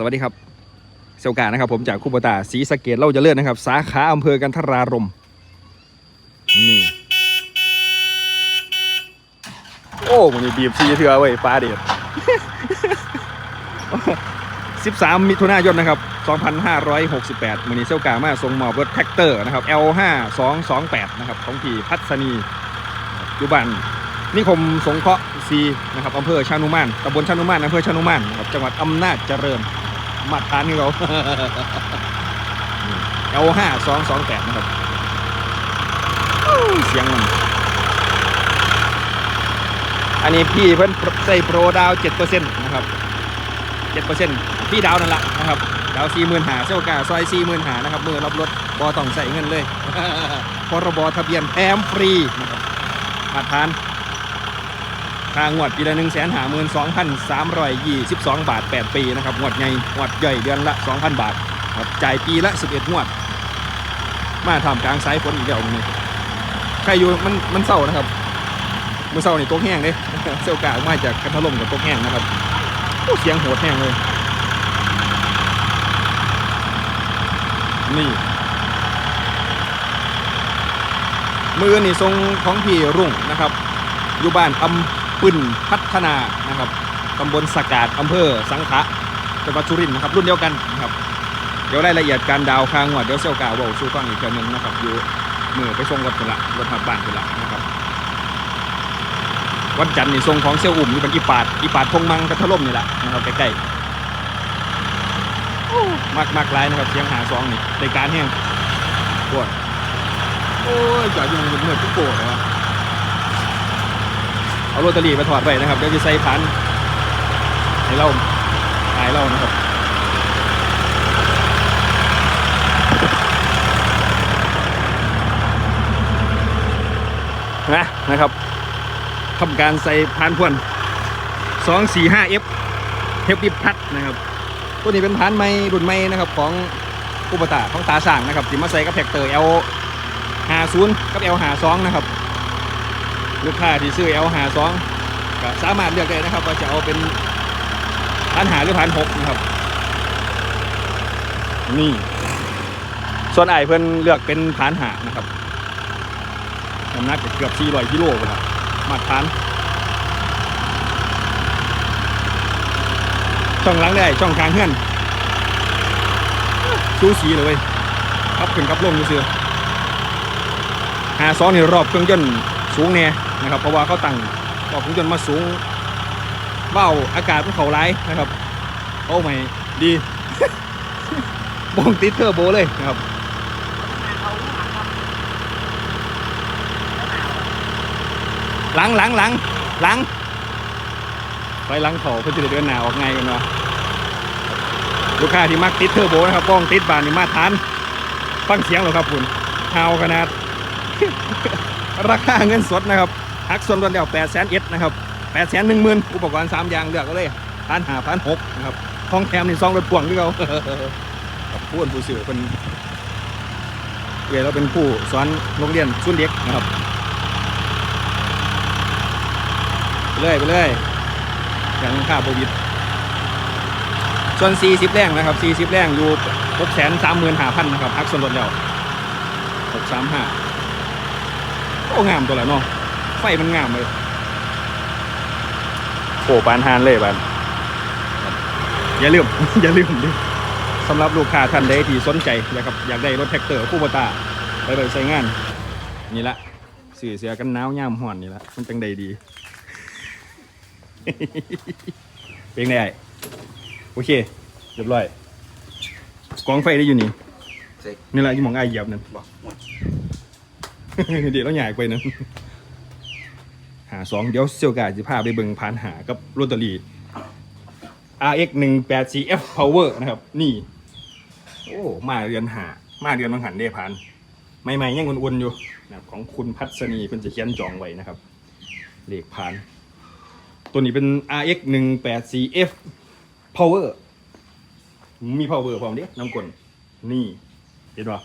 สวัสดีครับเซลกานะครับผมจากคูปตาศรีสะเกดเล่าจะเลื่อนนะครับ สาขาอำเภอกันทรารมนี่โอ้มันบีบซีเถื่อเว้ยปลาเด็ด13มิถุนายนนะครับ2568มือนี้เซลกามาส่งหมอบรถแท็กเตอร์นะครับ L5228 นะครับของพี่พัฒนีอยู่บ้านนิคมสงเคราะห์ซีนะครับอำเภอชานุมานตำบลชานุมานอำเภอชานุมานนะครับจังหวัดอำนาจเจริญ มาตรฐานที่เรา L5228 นะครับอู้เสียงมันอันนี้พี่เพิ่นใส่โปรดาว7%นะครับ7%พี่ดาวนั่นแหละนะครับดาว4 0 0 0 0หาเซลกาซอย4 0 0 0 0หานะครับมือรับรถบอต้องใส่เงินเลยพรบทะเบียนแถมฟรีนะครับมาตรฐาน ค่างวดปีละ1 5 2 3 2 2 บาท 8 ปีนะครับงวดใหญ่งวดใหญ่เดือนละ 2,000 บาทครับจ่ายปีละ 11 งวด มาทำกลางสายฝนอีกแล้วนี่ใครอยู่มันมันเศร้านะครับมือเศร้านี่ตกแห้งเด้เซลกาออกมาจากกันทะลมกับตกแห้งนะครับโอ้เสียงโหดแห้งเลยนี่มือนี่ทรงของพี่รุ่งนะครับ อยู่บ้านอำ ปึนพัฒนานะครับตำบลสกาดอำเภอสังขะจังหวัดสุรินทร์นะครับรุ่นเดียวกันนะครับเดี๋ยวรายละเอียดการดาวคางวดเดี๋ยวเซลกาเวาสู้ฟังอีกเทื่อนึงนะครับอยู่มือไปส่งรถกันละรถหับบ้านกันละนะครับวันจันทร์นี่ทรงของเซลอุ่มนี่เป็นอีปาดอีปาดพงมังกระทะล่มนี่แหละนะครับใกล้ๆมากมากหลายนะครับเสียงหาซองนี่ในการแห้งปวดโอ้ยจ่ายอยู่เหมือนทุกโกรธเลยวะ เอาโรตารี่ไปถอดไปนะครับเดี๋ยวจะใส่พันให้เราหายเรานะครับนะนะครับทำการใส่พานพ่วน 245F เทปดิบพัดนะครับตัวนี้เป็นพานไม้รุ่นใหม่นะครับของอุปตาของตาสร้างนะครับที่มาใส่กับแท็กเตอร์ L 50กับ L 52นะครับ ลูกค้าที่ซื้อ L 52ก็สามารถเลือกได้นะครับ ว่าจะเอาเป็นพันหาหรือพันหกนะครับ นี่ ส่วนไอ้เพื่อนเลือกเป็นพันหานะครับน้ำหนักเกือบ400กิโลเลยครับมาตรฐานช่องหล้างได้ช่องทางเฮือนซูสีเลยเว้ยครับขึ้นครับลงดูเสือหาซองนี่รอบเครื่องยนต์สูงแน่ นะครับเพราะว่าเขาตั้งรอบเครื่องยนต์มาสูงเบ้าอากาศมันเขาร้ายนะครับโอ้ไม่ดีบองติดเทอร์โบเลยนะครับหลังหลังหลังหลังไปหลังเขาเพื่อจะเดินหนาออกไงกันวะลูกค้าที่มักติดเทอร์โบนะครับกล้องติดบานนี่มาทานฟังเสียงหรอครับคุณเฮาขนาด ราคาเงินสดนะครับ หักส่วนรวมแล้วแปดแสนเอ็ดนะครับแปดแสนหนึ่งหมื่นอุปกรณ์สามอย่างเลือกก็เลยพันหาพันหกนะครับทองแถมนี่ซองรถพ่วงที่เขากับผู้ผู้สื่อเป็นเวลาเป็นผู้สอนโรงเรียนชุนเด็กนะครับไปเลยไปเลยอย่างค่าโควิดส่วน 40 แรงนะครับ 40 แรงอยู่6แสนสามหมื่นห้าพันนะครับพักส่วนลดแล้ว635โอ้งามตัวและเนาะ ไฟมันงามเลยโอ้ปานฮานเลยปานอย่าลืม อย่าลืมดิสำหรับลูกค้าท่านใดที่สนใจนะครับอยากได้รถแท็กเตอร์คูโบตาไปไปใช้งาน นี่ละสื่อเสียกันหนาวย่ามห่อนนี่ละมันจังใดดี เป็นไงไอ้โอเคเรียบร้อยกองไฟได้อยู่นี่เสร็จนี่แหละที่หมองไอ้เหยียบนั่นบอกหมดเดี๋ยวเราใหญ่ไปนะ หาสองเดี๋ยวเซียวกาจะพาไปเบิ่งพานหากับโรตารี่ RX 1 8 4 F Power นะครับ นี่ โอ้ มาเดือนหา มาเดือนมังหันเด้พาน ใหม่ๆยังอุ่นๆอยู่นะครับของคุณพัฒนีเพิ่นจะเขียนจองไว้นะครับ เลขพาน ตัวนี้เป็น RX 1 8 4 F Power มี power พร้อมเด้น้ำกลนี่ เห็นปะ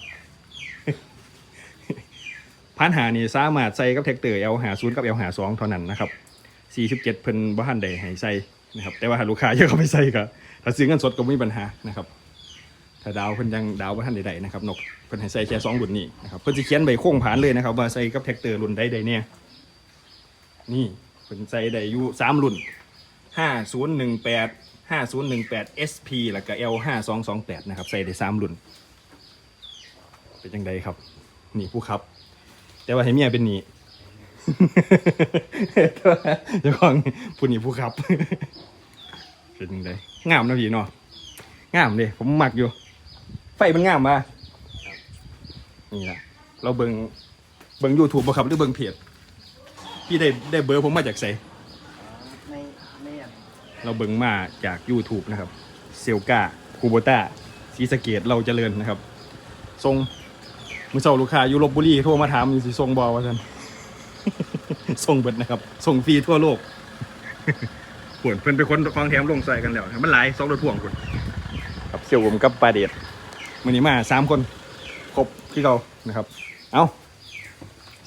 พันหานี่สามารถใส่กับแท็กเตอร์ L หาศูนย์กับ L หาสองเท่านั้นนะครับ47เจ็ดเพิ่นบ่ทันได้ให้ใส่นะครับแต่ว่าหาลูกค้าอยากเอาไปใส่ก็ถ้าซื้อเงินสดก็ไม่มีปัญหานะครับถ้าดาวเพิ่นยังดาวว่านใดๆนะครับนกเพิ่นให้ใส่แค่สองรุ่นนี้นะครับเพิ่นจะเขียนใบโค้งผ่านเลยนะครับว่าใส่กับแท็กเตอร์รุ่นใดใดๆเนี่ยนี่เพิ่นใส่ได้อยู่สามรุ่นห้าศูนย์หนึ่งแปดห้าศูนย์หนึ่งแปด SP แล้วก็ L ห้าสองสองแปดนะครับใส่ได้สามรุ่นเป็นยังไงครับนี่ผู้ขับ แต่ว่าให้เมียเป็นหนีแต่ว่าเจ้าของผู้นี้ผู้ขับ เป็นยังไงงามนะพี่เนาะงามเลยผมมักอยู่ ไฟมันงามมานี่นะเราเบิงเบิงยูทูบบ่ครับหรือเบิงเพจพี่ได้ได้เบอร์ผมมาจากไสในในอันเราเบิงมาจาก YouTube นะครับ เซลกาคูโบต้าซีสะเกตเราเจริญนะครับ ทรง มือเช้าลูกค้าอยู่ลบบุรีโทรมาถามอยู่สิทรงบอว่าท่านส่งเบิดนะครับ ส่งฟรีทั่วโลกปวดเพิ่นเป็นคนคลองแถมลงใส่กันแล้ว มันหลายสองรถพ่วงคุณครับเสี่ยวผมกับปลาเดดมือนี้มาสามคน ครบที่เรานะครับ เอา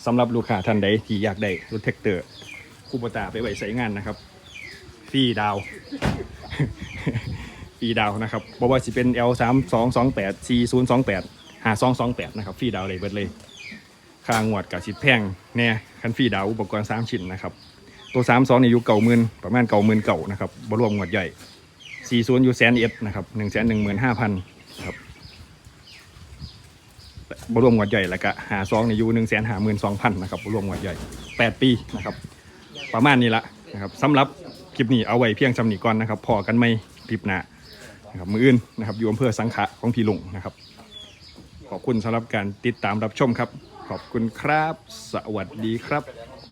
สำหรับลูกค้าท่านใดที่อยากได้รถแท็กเตอร์คูโบตาไปไว้ใช้งานนะครับฟรีดาวฟรีดาวนะครับบอกว่าสิเป็น L 3 2 2 8 4 0 2 8 5 2 2 8นะครับฟรีดาวเลยเบิดเลยค่างวดกับชิดแพงแน่คันฟรีดาวอุปกรณ์3ชิ้นนะครับตัว3 2ในยุคเก่าหมื่นประมาณเก่าหมื่นเก่านะครับบรวมงวดใหญ่4 0อยู่แสนเอ็ดนะครับ1 1 5 0 0 0ครับบรวมงวดใหญ่แล้วก็หาซองในยู1 5 2 0 0 0นหาหมื่นสองพันนะครับบรวมงวดใหญ่8ปีนะครับประมาณนี้ละนะครับสำหรับคลิปนี้เอาไว้เพียงจำนีก่อนนะครับพอกันไม่คลิปหน้านะครับมืออื่นนะครับอยู่อำเภอสังขะของพี่ลุงนะครับ ขอบคุณสำหรับการติดตามรับชมครับ ขอบคุณครับ สวัสดีครับ